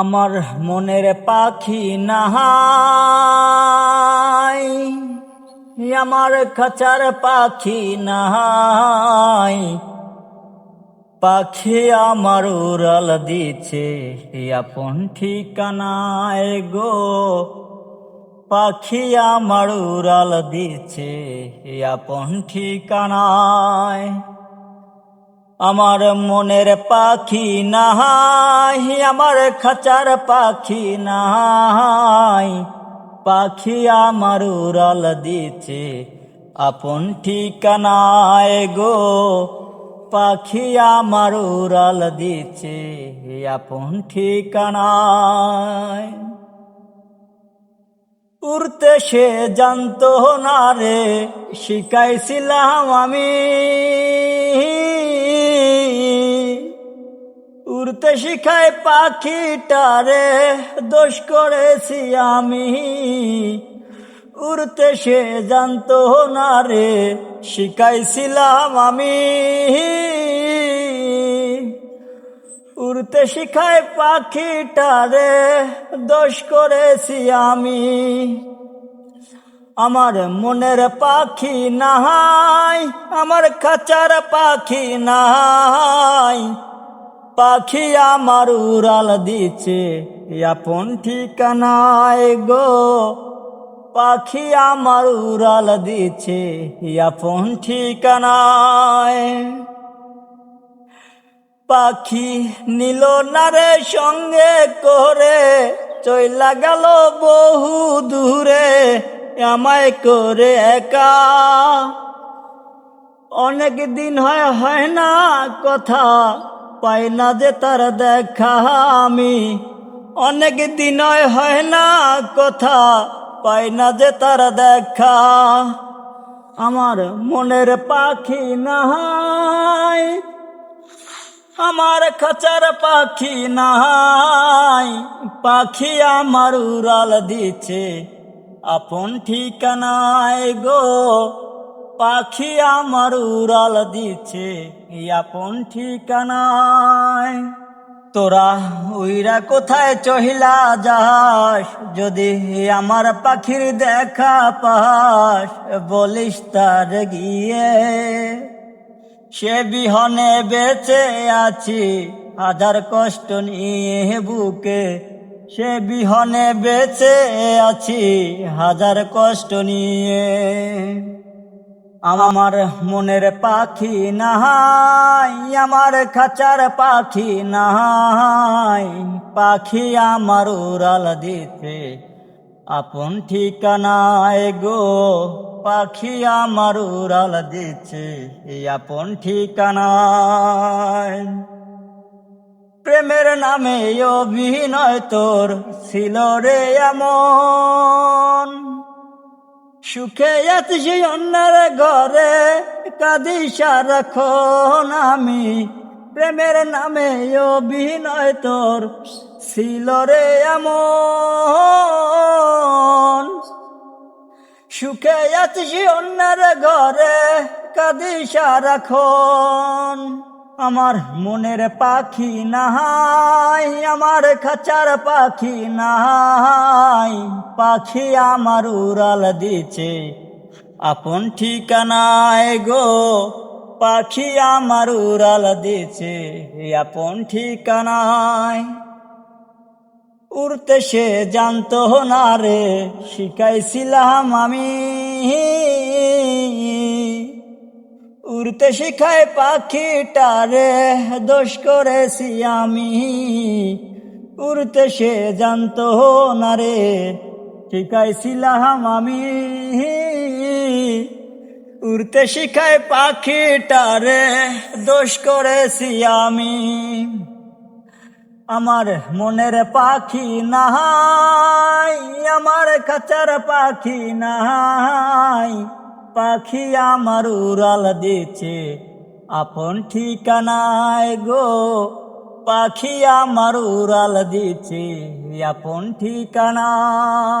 আমার মনের পাখি নাহাই আমার খাঁচার পাখি নাহাই পাখি আমার উড়াল দিছে আপন ঠিকানায় গো। পাখি আমার উড়াল দিছে আপন ঠিকানায়। আমার মনের পাখি নাহাই আমার খাঁচার পাখি নাহাই পাখি আমার উড়াল দিছে আপন ঠিকানায় গো। পাখি আমার উড়াল দিছে আপন ঠিকানায়। উড়তে সে জানতো না রে, শিখাইছিলাম আমি। উড়তে শিখায় পাখিটারে দোষ করেছি আমি। উড়তে সে জানতো না রে, শিখাইছিলাম আমি। উড়তে শিখায় পাখিটারে দোষ করেছি আমি। আমার মনের পাখি নাহাই আমার খাঁচার পাখি নাহাই পাখি আমার উড়াল দিছে আপন ঠিকানায় গো। পাখি আমার উড়াল দিছে আপন ঠিকানায়। পাখি নিল নারে সঙ্গে করে, চইলা গেল বহু দূরে, আমায় করে একা। অনেক দিন হয় হয় না কথা পাই না যে তার দেখা আমি। অনেক দিন হয় না কথা পাই না যে তার দেখা। আমার মনের পাখি নাহাই আমার খাঁচার পাখি নাহাই পাখি আমার উড়াল দিছে আপন ঠিকানায় গো। পাখি আমার উড়াল দিছে আপন ঠিকানায়। তোরা উইরা কোথায় চহিলা যাস, যদি আমার পাখির দেখা পাস, বলিস তার গিয়ে। সে বিহনে বেঁচে আছি, হাজার কষ্ট নিয়ে বুকে। সে বিহনে বেঁচে আছি, হাজার কষ্ট নিয়ে। আমার মনের পাখি নাহাই আমার খাঁচার পাখি নাহাই পাখি আমার উড়াল দিতে আপন ঠিকানায় গো, পাখি আমার উড়াল দিচ্ছে আপন ঠিকানায়। প্রেমের নামে অভিনয় তোর ছিল রে এমন সুখে আছি অন্যের ঘরে কাঁদি সারাক্ষণ আমি। প্রেমের নামে অভিনয় তোর ছিল রে এমন। সুখে আছি অন্যের ঘরে কাঁদি সারাক্ষণ আমার মনের পাখি নাহাই আমার খাঁচার পাখি নাহাই পাখি আমার উড়াল দিছে, আপন ঠিকানায় গো। পাখি আমার উড়াল দিছে আপন ঠিকানায়। উড়তে সে জানতো না রে, শিখাইছিলাম আমি। উড়তে শিখায় পাখিটারে, দোষ করেছি আমি। উড়তে সে জানতো না রে, শিখাইছিলাম আমি। উড়তে শিখায় পাখিটারে, দোষ করেছি আমি। আমার মনের পাখি নাহাই আমার খাঁচার পাখি নাহাই পাখি আমার উড়াল দিচ্ছে আপন ঠিকানায় গো পাখি আমার উড়াল দিচ্ছে আপন ঠিকানায়।